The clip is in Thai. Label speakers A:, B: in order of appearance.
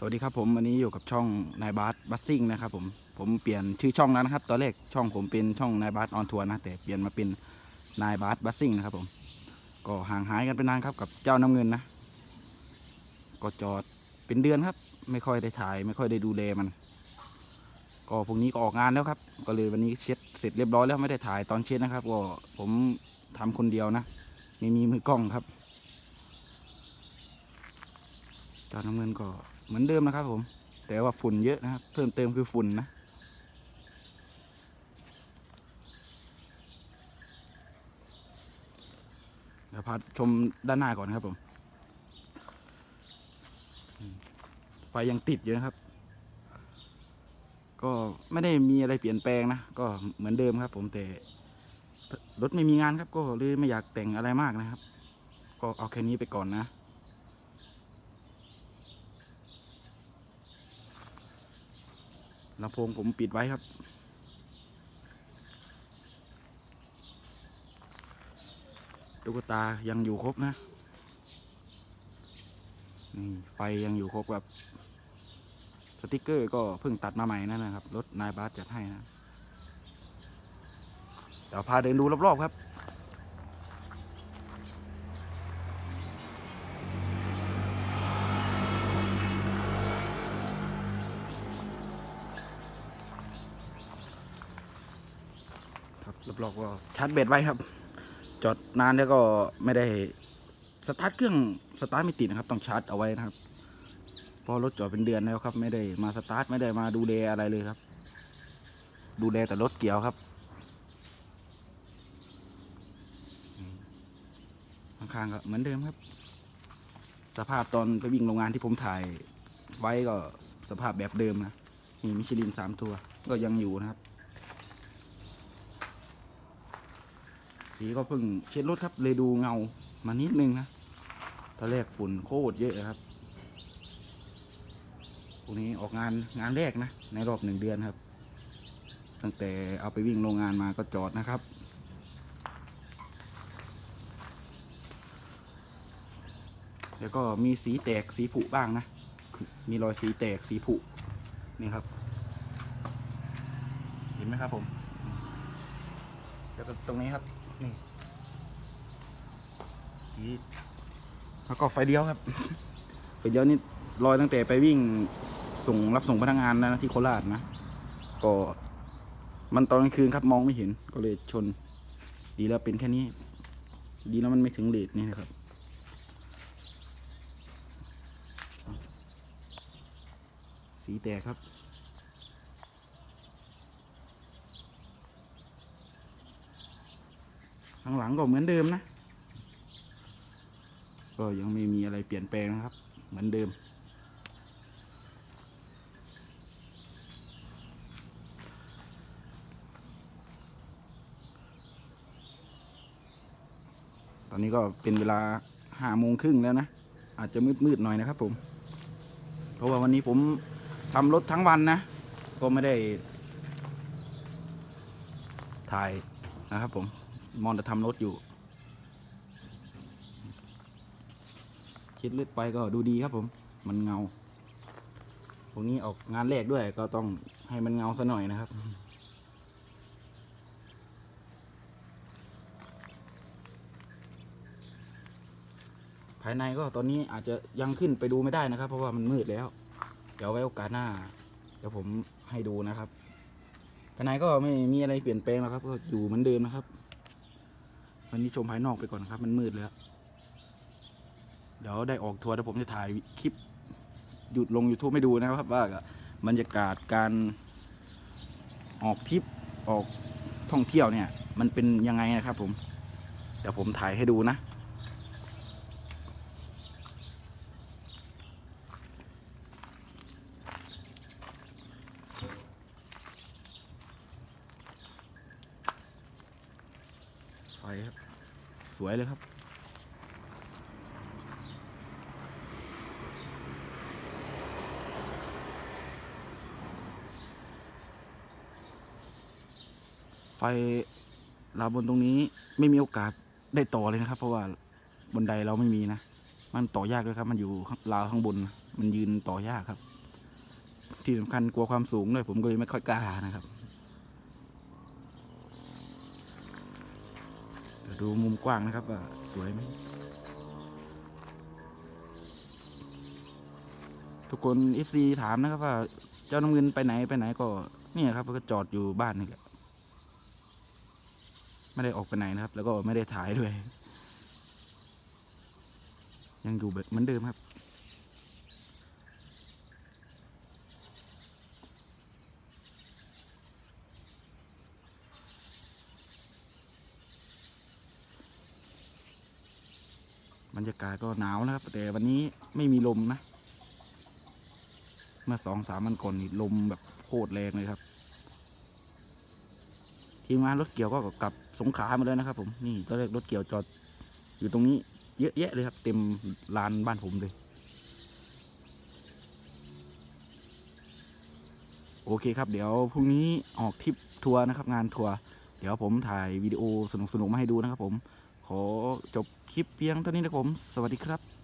A: สวัสดีครับผมวันนี้อยู่กับช่องนายบาสบัสซิ่งนะครับผมผมเปลี่ยนชื่อช่องแล้วนะครับตอนแรกช่องผมเป็นช่องนายบาสออนทัวร์นะแต่เปลี่ยนมาเป็นนายบาสบัสซิ่งนะครับผมก็ห่างหายกันไปนานครับกับเจ้าน้ำเงินนะก็จอดเป็นเดือนครับ ไม่ค่อยได้ถ่าย ไม่ค่อยได้ดูแลมัน ก็พรุ่งนี้ก็ออกงานแล้วครับ ก็เลยวันนี้เช็ดเสร็จเรียบร้อยแล้วไม่ได้ถ่ายตอนเช็ดนะครับก็ผมทำคนเดียวนะไม่มีมือกล้องครับเจอน้ำเงินก็ เหมือนเดิมนะครับผม แต่ว่าฝุ่นเยอะนะครับ เพิ่มเติมคือฝุ่นนะ เดี๋ยวพาชมด้านหน้าก่อนครับผม ไฟยังติดอยู่นะครับ ก็ไม่ได้มีอะไรเปลี่ยนแปลงนะ ก็เหมือนเดิมครับผมแต่รถไม่มีงานครับก็เลยไม่อยากแต่งอะไรมากนะครับ ก็เอาแค่นี้ไปก่อนนะ ลำโพงผมปิดไว้ครับ ตุ๊กตายังอยู่ครบนะ นี่ไฟยังอยู่ครบแบบสติกเกอร์ก็เพิ่งตัดมาใหม่นั่นนะครับ รถนายบาสจัดให้นะ เดี๋ยวพาเดินดูรอบๆครับ รับรอบๆก็ชาร์จแบตไว้ครับ จอดนานแล้วก็ไม่ได้สตาร์ทเครื่องสตาร์ทไม่ติดนะครับ ต้องชาร์จเอาไว้นะครับเพราะรถจอดเป็นเดือนแล้วครับ ไม่ได้มาสตาร์ทไม่ได้มาดูแลอะไรเลยครับ ดูแลแต่รถเกี่ยวครับข้างๆก็เหมือนเดิมครับ สภาพตอนไปวิ่งโรงงานที่ผมถ่ายไว้ก็สภาพแบบเดิมนะมีมิชลินสามตัวก็ยังอยู่นะครับ สีก็เพิ่งเช็ดรถครับ เลยดูเงามานิดนึงนะตอนแรกฝุ่นโคตรเยอะครับพวกนี้ออกงานงานแรกนะ ในรอบหนึ่งเดือนครับ ตั้งแต่เอาไปวิ่งโรงงานมาก็จอดนะครับแล้วก็มีสีแตกสีผุบ้างนะ มีรอยสีแตกสีผุนี่ครับ เห็นไหมครับผม แล้วก็ตรงนี้ครับ นี่สีแล้วก็ไฟเลี้ยวครับ ไฟเลี้ยวนี่ลอยตั้งแต่ไปวิ่งส่งรับส่งพนักงานนะที่โคราชนะก็มันตอนกลางคืนครับมองไม่เห็นก็เลยชน ดีแล้วเป็นแค่นี้ ดีแล้วมันไม่ถึงเลดนี่นะครับสีแตกครับ ข้างหลังก็เหมือนเดิมนะ ก็ยังไม่มีอะไรเปลี่ยนแปลงนะครับ เหมือนเดิม ตอนนี้ก็เป็นเวลาห้าโมงครึ่งแล้วนะ อาจจะมืดๆหน่อยนะครับผม เพราะว่าวันนี้ผมทำรถทั้งวันนะ ก็ไม่ได้ถ่ายนะครับผม มอนจะทำรถอยู่ คิดลึกไปก็ดูดีครับผม มันเงา พวกนี้ออกงานแรกด้วยก็ต้องให้มันเงาซะหน่อยนะครับภายในก็ตอนนี้อาจจะยังขึ้นไปดูไม่ได้นะครับ เพราะว่ามันมืดแล้ว เดี๋ยวไว้โอกาสหน้า เดี๋ยวผมให้ดูนะครับภายในก็ไม่มีอะไรเปลี่ยนแปลงแล้วครับ ก็อยู่เหมือนเดิมนะครับ วันนี้ชมภายนอกไปก่อนครับ มันมืดแล้วเดี๋ยวได้ออกทัวร์แล้วผมจะถ่ายคลิปหยุดลง YouTube ให้ดูนะครับ ว่าบรรยากาศการออกทริปออกท่องเที่ยวเนี่ย มันเป็นยังไงนะครับผม เดี๋ยวผมถ่ายให้ดูนะ ไฟครับ สวยเลยครับ ไฟลาบนตรงนี้ไม่มีโอกาสได้ต่อเลยนะครับ เพราะว่าบนไดเราไม่มีนะ มันต่อยากด้วยครับ มันอยู่ราวข้างบน มันยืนต่อยากครับ ที่สำคัญกลัวความสูงด้วยผมก็เลยไม่ค่อยกล้านะครับ ดูมุมกว้างนะครับว่าสวยไหมทุกคน FC ถามนะครับว่า เจ้าน้ำเงินไปไหนไปไหนก็เนี่ยครับก็จอดอยู่บ้านนี่แหละไม่ได้ออกไปไหนนะครับ แล้วก็ไม่ได้ถ่ายด้วย ยังอยู่แบบเหมือนเดิมครับ บรรยากาศก็หนาวนะครับ แต่วันนี้ไม่มีลมนะ เมื่อสองสามวันก่อนนี่ลมแบบโคตรแรงเลยครับ ทีมงานรถเกี่ยวก็กลับสงขลามาแล้วนะครับ ผมนี่ตอนแรกรถเกี่ยวจอด อยู่ตรงนี้เยอะแยะเลยครับ เต็มลานบ้านผมเลยโอเคครับ เดี๋ยวพรุ่งนี้ออกทริปทัวร์นะครับ งานทัวร์เดี๋ยวผมถ่ายวิดีโอสนุกๆมาให้ดูนะครับผม ขอจบคลิปเพียงเท่านี้นะครับผม สวัสดีครับ